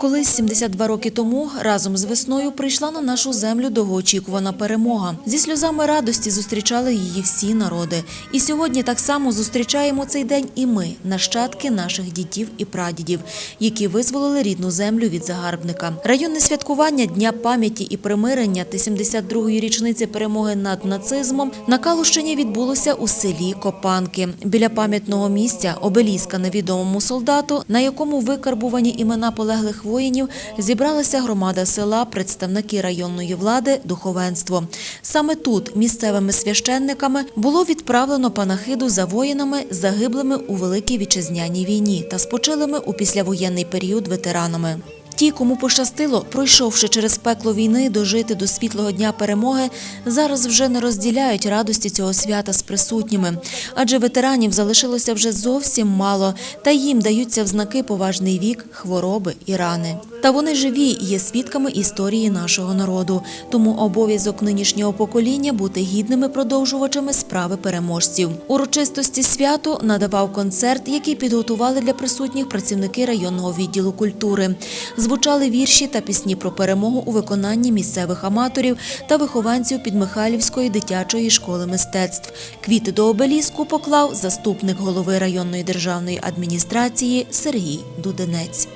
Колись 72 роки тому разом з весною прийшла на нашу землю довгоочікувана перемога. Зі сльозами радості зустрічали її всі народи. І сьогодні так само зустрічаємо цей день і ми, нащадки наших дітів і прадідів, які визволили рідну землю від загарбника. Районне святкування Дня пам'яті і примирення та 72-ї річниці перемоги над нацизмом на Калущині відбулося у селі Копанки. Біля пам'ятного місця обеліска невідомому солдату, на якому викарбувані імена полеглих воїнів, зібралася громада села, представники районної влади, духовенство. Саме тут місцевими священниками було відправлено панахиду за воїнами, загиблими у Великій Вітчизняній війні та спочилими у післявоєнний період ветеранами. Ті, кому пощастило, пройшовши через пекло війни, дожити до світлого дня перемоги, зараз вже не розділяють радості цього свята з присутніми, адже ветеранів залишилося вже зовсім мало, та їм даються в знаки поважний вік, хвороби і рани. Та вони живі є свідками історії нашого народу. Тому обов'язок нинішнього покоління бути гідними продовжувачами справи переможців. Урочистості святу надавав концерт, який підготували для присутніх працівники районного відділу культури. Звучали вірші та пісні про перемогу у виконанні місцевих аматорів та вихованців Підмихайлівської дитячої школи мистецтв. Квіти до обеліску поклав заступник голови районної державної адміністрації Сергій Дуденець.